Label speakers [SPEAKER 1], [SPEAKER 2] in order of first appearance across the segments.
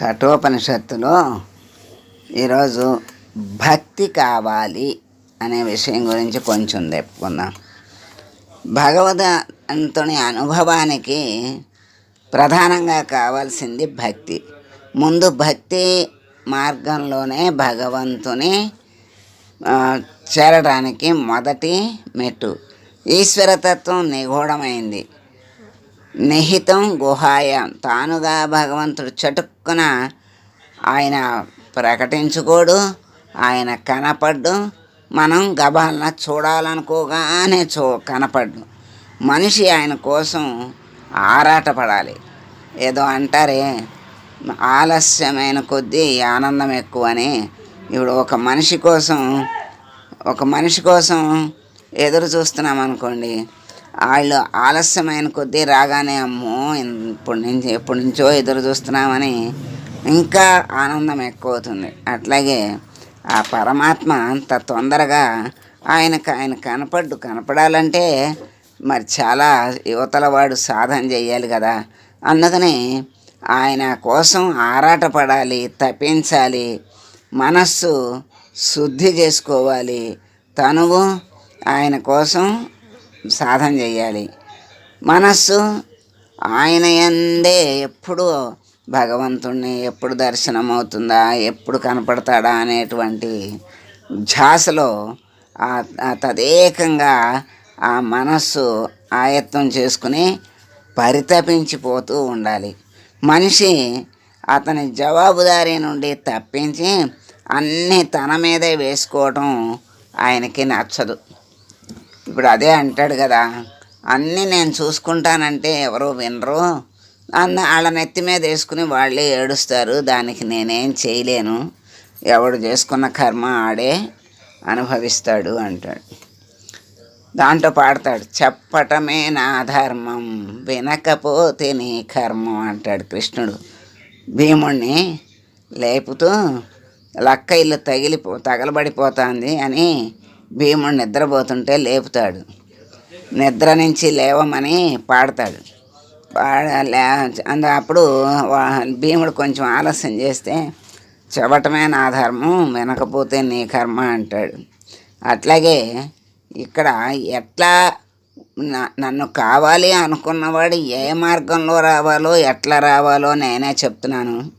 [SPEAKER 1] కఠోపనిషత్తులో ఈరోజు భక్తి కావాలి అనే విషయం గురించి కొంచెం చెప్పుకుందాం. భగవదంతుని అనుభవానికి ప్రధానంగా కావాల్సింది భక్తి. ముందు భక్తి మార్గంలోనే భగవంతుని చేరడానికి మొదటి మెట్టు. ఈశ్వరతత్వం నిగూఢమైంది. నిహితం గుహాయం. తానుగా భగవంతుడు చటుక్కున ఆయన ప్రకటించుకోడు ఆయన కనపడ్డు. మనం గబాలన చూడాలనుకోగానే చూ కనపడ్డు. మనిషి ఆయన కోసం ఆరాటపడాలి. ఏదో అంటారే ఆలస్యమైన కొద్దీ ఆనందం ఎక్కువని. ఇప్పుడు ఒక మనిషి కోసం ఒక మనిషి కోసం ఎదురు చూస్తున్నాం అనుకోండి వాళ్ళు ఆలస్యమైన కొద్దీ రాగానే అమ్మో ఇప్పటి నుంచి ఎప్పటి నుంచో ఎదురు చూస్తున్నామని ఇంకా ఆనందం ఎక్కువ అవుతుంది అట్లాగే ఆ పరమాత్మ అంత తొందరగా ఆయనకు ఆయన కనపడ్డు కనపడాలంటే మరి చాలా యువతల వాడు సాధన చేయాలి కదా. అందుకని ఆయన కోసం ఆరాటపడాలి తప్పించాలి మనస్సు శుద్ధి చేసుకోవాలి. తనువు ఆయన కోసం సాధన చేయాలి. మనస్సు ఆయన ఎందే ఎప్పుడు భగవంతుణ్ణి ఎప్పుడు దర్శనం అవుతుందా ఎప్పుడు కనపడతాడా అనేటువంటి ఝాసలో తదేకంగా ఆ మనస్సు ఆయత్తం చేసుకుని పరితపించిపోతూ ఉండాలి. మనిషి అతని జవాబుదారీ నుండి తప్పించి అన్నీ తన మీదే వేసుకోవటం ఆయనకి నచ్చదు. ఇప్పుడు అదే అంటాడు కదా అన్నీ నేను చూసుకుంటానంటే ఎవరు వినరు. అన్న వాళ్ళ నెత్తి మీద వేసుకుని వాళ్ళే ఏడుస్తారు దానికి నేనేం చేయలేను. ఎవడు చేసుకున్న కర్మ ఆడే అనుభవిస్తాడు అంటాడు. దాంట్లో పాడతాడు చెప్పటమే నా ధర్మం వినకపోతే నీ కర్మం అంటాడు కృష్ణుడు. భీముణ్ణి లేపుతూ లక్క ఇల్లు తగిలిపో తగలబడిపోతుంది అని భీముడు నిద్రపోతుంటే లేపుతాడు. నిద్ర నుంచి లేవమని పాడతాడు. పాడ లే అప్పుడు వా- భీముడు కొంచెం ఆలస్యం చేస్తే చెవటమే నా ధర్మం వినకపోతే నీ కర్మ అంటాడు. అట్లాగే ఇక్కడ ఎట్లా నన్ను కావాలి అనుకున్నవాడు ఏ మార్గంలో రావాలో ఎట్లా రావాలో నేనే చెప్తున్నాను.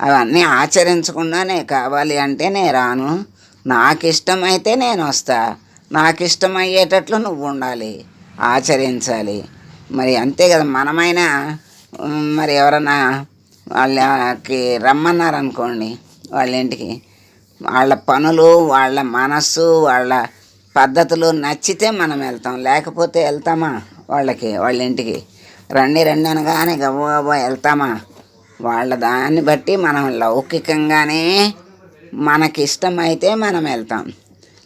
[SPEAKER 1] అవన్నీ ఆచరించకుండానే కావాలి అంటే నేను రాను. నాకు ఇష్టమైతే నేను వస్తా నాకు ఇష్టమయ్యేటట్లు నువ్వు ఉండాలి ఆచరించాలి. మరి అంతే కదా మనమైనా మరి ఎవరన్నా వాళ్ళకి రమ్మన్నారనుకోండి వాళ్ళ ఇంటికి వాళ్ళ పనులు వాళ్ళ మనస్సు వాళ్ళ పద్ధతులు నచ్చితే మనం వెళ్తాం. లేకపోతే వెళ్తామా వాళ్ళకి వాళ్ళ ఇంటికి రండి రండి అనగానే గవ్వ గవ్వ వెళ్తామా? వాళ్ళ దాన్ని బట్టి మనం లౌకికంగానే మనకిష్టమైతే మనం వెళ్తాం.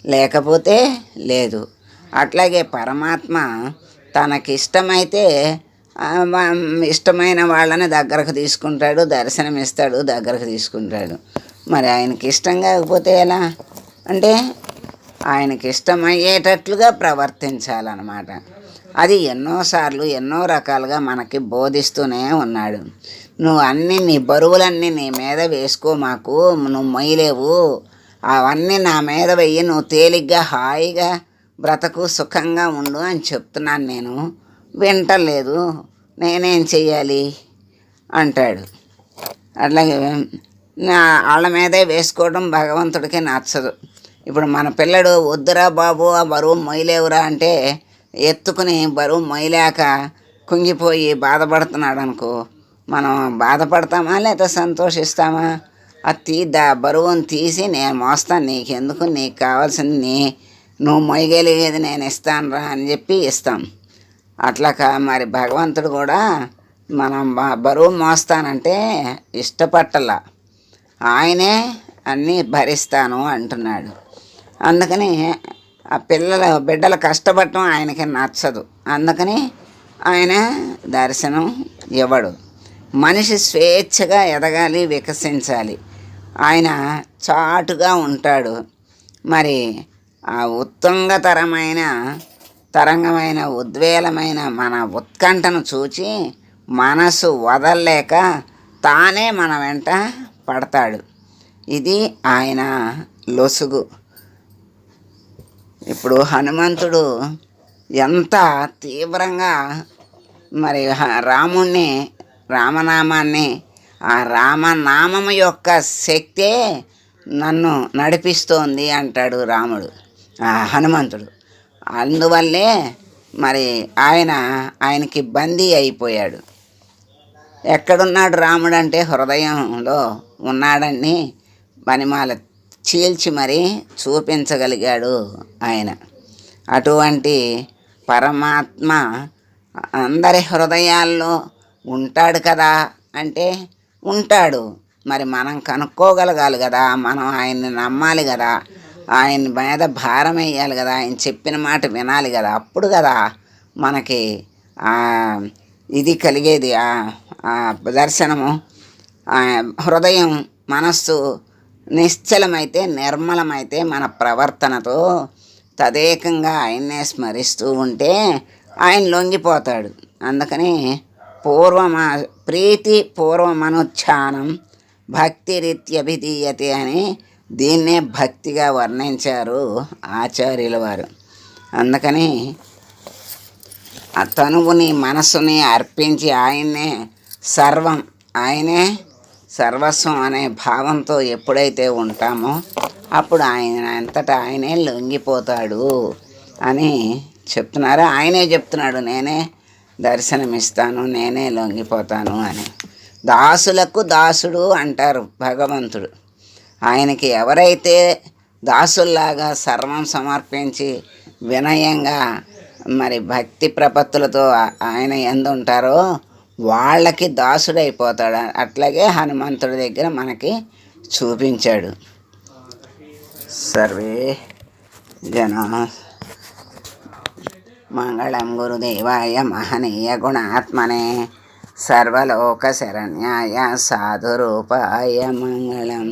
[SPEAKER 1] లేకపోతే లేదు. అట్లాగే పరమాత్మ తనకిష్టమైతే ఇష్టమైన వాళ్ళని దగ్గరకు తీసుకుంటాడు దర్శనం ఇస్తాడు దగ్గరకు తీసుకుంటాడు. మరి ఆయనకి ఇష్టం కాకపోతే ఎలా? అంటే ఆయనకి ఇష్టమయ్యేటట్లుగా ప్రవర్తించాలన్నమాట. అది ఎన్నోసార్లు ఎన్నో రకాలుగా మనకి బోధిస్తూనే ఉన్నాడు. నువ్వు అన్నీ నీ బరువులన్నీ నీ మీద వేసుకో మాకు నువ్వు మొయ్యలేవు. అవన్నీ నా మీద వెయ్యి నువ్వు తేలిగ్గా హాయిగా బ్రతకు సుఖంగా ఉండు అని చెప్తున్నాను నేను. వింటలేదు. నేనేం చెయ్యాలి? అంటాడు. అట్లాగే నా వాళ్ళ మీదే వేసుకోవడం భగవంతుడికి నచ్చదు. ఇప్పుడు మన పిల్లడు వద్దురా బాబు ఆ బరువు మొయ్యలేవురా అంటే ఎత్తుకుని బరువు మొయ్యలేక కుంగిపోయి బాధపడుతున్నాడు అనుకో మనం బాధపడతామా లేదా సంతోషిస్తామా? ఆ తీ దా బరువును తీసి నేను మోస్తాను నీకు ఎందుకు నీకు కావాల్సింది నీ నువ్వు మొయ్యగలిగేది నేను ఇస్తాను రా అని చెప్పి ఇస్తాం. అట్లా మరి భగవంతుడు కూడా మనం బరువు మోస్తానంటే ఇష్టపట్టల. ఆయనే అన్నీ భరిస్తాను అంటున్నాడు. అందుకని ఆ పిల్లల బిడ్డలు కష్టపడటం ఆయనకి నచ్చదు. అందుకని ఆయన దర్శనం ఇవ్వడు. మనిషి స్వేచ్ఛగా ఎదగాలి వికసించాలి. ఆయన చాటుగా ఉంటాడు. మరి ఆ ఉత్తుంగతరమైన తరంగమైన ఉద్వేలమైన మన ఉత్కంఠను చూచి మనసు వదలలేక తానే మన వెంట పడతాడు. ఇది ఆయన లొసుగు. ఇప్పుడు హనుమంతుడు ఎంత తీవ్రంగా మరి హ- రాముణ్ణి రామనామాన్ని ఆ రామనామము యొక్క శక్తే నన్ను నడిపిస్తోంది అంటాడు రాముడు ఆ హనుమంతుడు. అందువల్లే మరి ఆయన ఆయనకి బందీ అయిపోయాడు. ఎక్కడున్నాడు రాముడు అంటే హృదయంలో ఉన్నాడని పనిమాల చీల్చి మరీ చూపించగలిగాడు ఆయన. అటువంటి పరమాత్మ అందరి హృదయాల్లో ఉంటాడు కదా అంటే ఉంటాడు. మరి మనం కనుక్కోగలగాలి కదా మనం ఆయన్ని నమ్మాలి కదా ఆయన మీద భారం వేయాలి కదా ఆయన చెప్పిన మాట వినాలి కదా. అప్పుడు కదా మనకి ఇది కలిగేది ఆ దర్శనము హృదయం మనస్సు నిశ్చలమైతే నిర్మలమైతే మన ప్రవర్తనతో తదేకంగా ఆయన్నే స్మరిస్తూ ఉంటే ఆయన లొంగిపోతాడు. అందుకని పూర్వమ ప్రీతి పూర్వమనుచ్ఛానం భక్తి భక్తిరీత్యభిధీయతే అని దీన్నే భక్తిగా వర్ణించారు ఆచార్యుల వారు. అందుకని ఆ తనువుని మనసుని అర్పించి ఆయన్నే సర్వం ఆయనే సర్వస్వం అనే భావంతో ఎప్పుడైతే ఉంటామో అప్పుడు ఆయన అంతటా ఆయనే లొంగిపోతాడు అని చెప్తున్నారు. ఆయనే చెప్తున్నాడు నేనే దర్శనమిస్తాను నేనే లొంగిపోతాను అని. దాసులకు దాసుడు అంటారు భగవంతుడు. ఆయనకి ఎవరైతే దాసుల్లాగా సర్వం సమర్పించి వినయంగా మరి భక్తి ప్రపత్తులతో ఆయన ఎందు ఉంటారో వాళ్ళకి దాసుడైపోతాడు? అట్లాగే హనుమంతుడి దగ్గర మనకి చూపించాడు. సర్వే జన మంగళం గురుదేవాయ మహనీయ గుణాత్మనే సర్వలోక శరణ్యాయ సాధురూపాయ మంగళం.